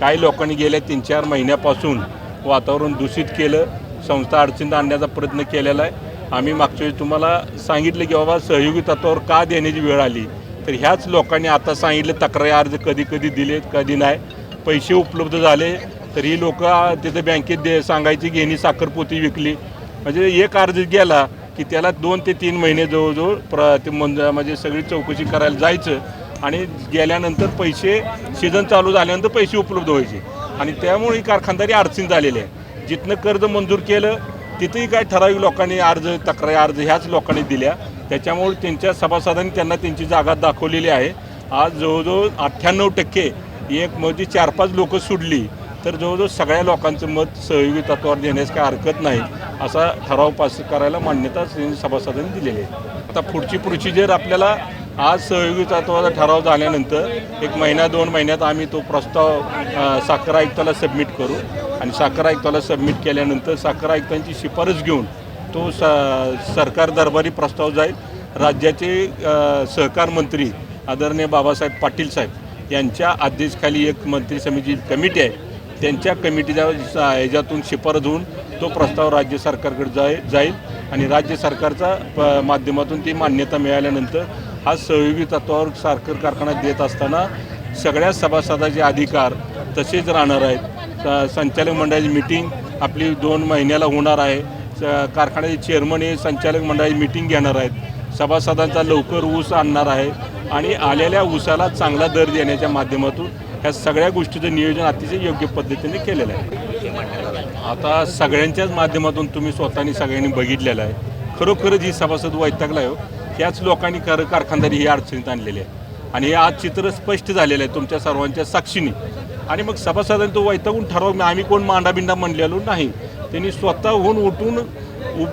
काही लोकांनी गेल्या तीन चार महिन्यापासून वातावरण दूषित केलं. संस्था अडचणीत आणण्याचा प्रयत्न केलेला आहे. आम्ही मागच्या वेळी तुम्हाला सांगितलं की बाबा सहयोगी तत्वावर का देण्याची वेळ आली? तर ह्याच लोकांनी आता सांगितलं तक्रारी अर्ज कधी कधी दिलेत कधी नाही. पैसे उपलब्ध झाले तर ही लोक तिथं बँकेत दे सांगायची घेणी साखरपोती विकली. म्हणजे एक अर्ज गेला की त्याला दोन ते तीन महिने जवळजवळ प्र ते म्हणजे सगळी चौकशी करायला जायचं. आणि गेल्यानंतर पैसे सीझन चालू झाल्यानंतर पैसे उपलब्ध व्हायचे. आणि त्यामुळे ही कारखानदारी अडचण झालेली आहे. जिथनं कर्ज मंजूर केलं तिथेही काय ठराविक लोकांनी अर्ज तक्रारी अर्ज ह्याच लोकांनी दिल्या. त्याच्यामुळे त्यांच्या सभासदांनी त्यांना त्यांची जागा दाखवलेली आहे. आज जवळजवळ अठ्ठ्याण्णव टक्के एक म्हणजे चार पाच लोकं सोडली तर जवळजवळ सगळ्या लोकांचं मत सहयोगी तत्वावर देण्यास काय हरकत नाही असा ठराव पास करायला मान्यता सभासदांनी दिलेली आहे. आता पुढची प्रोसिजर आपल्याला आज सहयोगी तत्वाचा ठराव झाल्यानंतर एक महिना दोन महिन्यात आम्ही तो प्रस्ताव साखर आयुक्ताला सबमिट करू. आणि साखर आयुक्ताला सबमिट केल्यानंतर साखर आयुक्तांची शिफारस घेऊन तो स सरकार दरबारी प्रस्ताव जाईल. राज्याचे सहकार मंत्री आदरणीय बाबासाहेब पाटील साहेब यांच्या अध्यक्षखाली एक मंत्री समिती कमिटी आहे. त्यांच्या कमिटीच्या ह्याच्यातून शिफारस होऊन तो प्रस्ताव राज्य सरकारकडे जाय जाईल. आणि राज्य सरकारचा प माध्यमातून ती मान्यता मिळाल्यानंतर हा सहयोगी तत्वावर साखर कारखाना देत असताना सगळ्या सभासदाचे अधिकार तसेच राहणार आहेत. स- संचालक मंडळाची मिटिंग आपली दोन महिन्याला होणार आहे. स- कारखान्याचे चेअरमन हे संचालक मंडळाची मिटिंग घेणार आहेत. सभासदांचा लवकर ऊस आणणार आहे आणि आलेल्या ऊसाला चांगला दर देण्याच्या माध्यमातून ह्या सगळ्या गोष्टीचं नियोजन अतिशय योग्य पद्धतीने केलेलं आहे. आता सगळ्यांच्याच माध्यमातून तुम्ही स्वतःनी सगळ्यांनी बघितलेलं आहे. खरोखरच ही सभासद वैतागला आहे हो. ह्याच लोकांनी कर कारखानदारी ही अडचणीत आणलेली आहे. आणि हे आज चित्र स्पष्ट झालेलं आहे तुमच्या सर्वांच्या साक्षीने. आणि मग सभासदांनी तो वैतागून ठरव आम्ही कोण मांडाबिंडा म्हणलेलो नाही. त्यांनी स्वतःहून उठून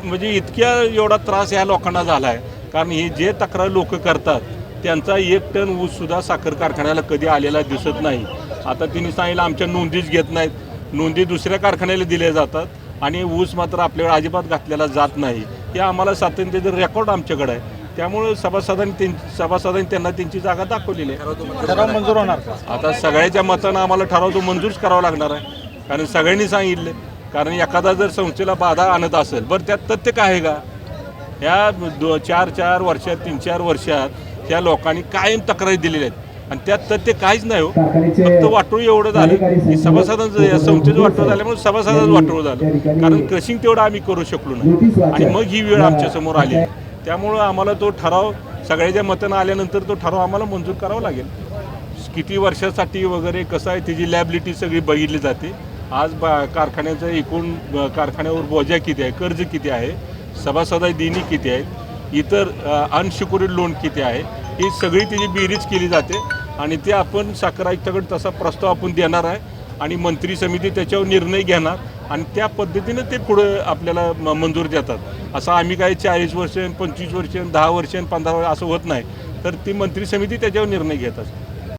म्हणजे इतक्या एवढा त्रास ह्या लोकांना झाला आहे कारण हे जे तक्रार लोक करतात त्यांचा एक टन ऊससुद्धा साखर कारखान्याला कधी आलेला दिसत नाही. आता तिने सांगितलं आमच्या नोंदीच घेत नाहीत. नोंदी दुसऱ्या कारखान्याला दिल्या जातात आणि ऊस मात्र आपल्याकडे अजिबात घातलेला जात नाही. हे आम्हाला सातत्याचं रेकॉर्ड आमच्याकडे आहे. त्यामुळे सभासदांनी त्यां सभासदांनी त्यांना त्यांची जागा दाखवलेली आहे. ठराव मंजूर होणार का? आता सगळ्याच्या मतानं आम्हाला ठराव तो मंजूरच करावा लागणार आहे. कारण सगळ्यांनी सांगितले कारण एखादा जर संस्थेला बाधा आणत असेल बरं त्यात तथ्य काय आहे का? ह्या दो चार चार वर्षात तीन चार वर्षात ह्या लोकांनी कायम तक्रारी दिलेल्या आहेत. आणि त्यात तथ्य काहीच नाही हो. फक्त वाटोळ एवढं झालं की सभासदांचं या संस्थेचं वाटोळ झाल्यामुळे सभासदांचं वाटोळ झालं. कारण क्रशिंग तेवढं आम्ही करू शकलो नाही. आणि मग ही वेळ आमच्यासमोर आली त्यामुळं आम्हाला तो ठराव सगळ्याच्या मतानं आल्यानंतर तो ठराव आम्हाला मंजूर करावा लागेल. किती वर्षासाठी वगैरे कसं आहे त्याची लॅबिलिटी सगळी बघितली जाते. आज बा कारखान्याचं एकूण कारखान्यावर बोजा किती आहे कर्ज किती आहे सभासदाची देणी किती आहेत इतर अनसिक्युरिड लोन किती आहे ही सगळी त्याची बेरीज केली जाते. आणि ते आपण साखर आयुक्ताकडे तसा प्रस्ताव आपण देणार आहे. आणि मंत्री समिती त्याच्यावर निर्णय घेणार. आणि त्या पद्धतीनं ते पुढं आपल्याला म- मंजूर देतात. असं आम्ही काही चाळीस वर्ष पंचवीस वर्ष दहा वर्ष पंधरा वर्ष असं होत नाही. तर ती मंत्री समिती त्याच्यावर निर्णय घेत असते.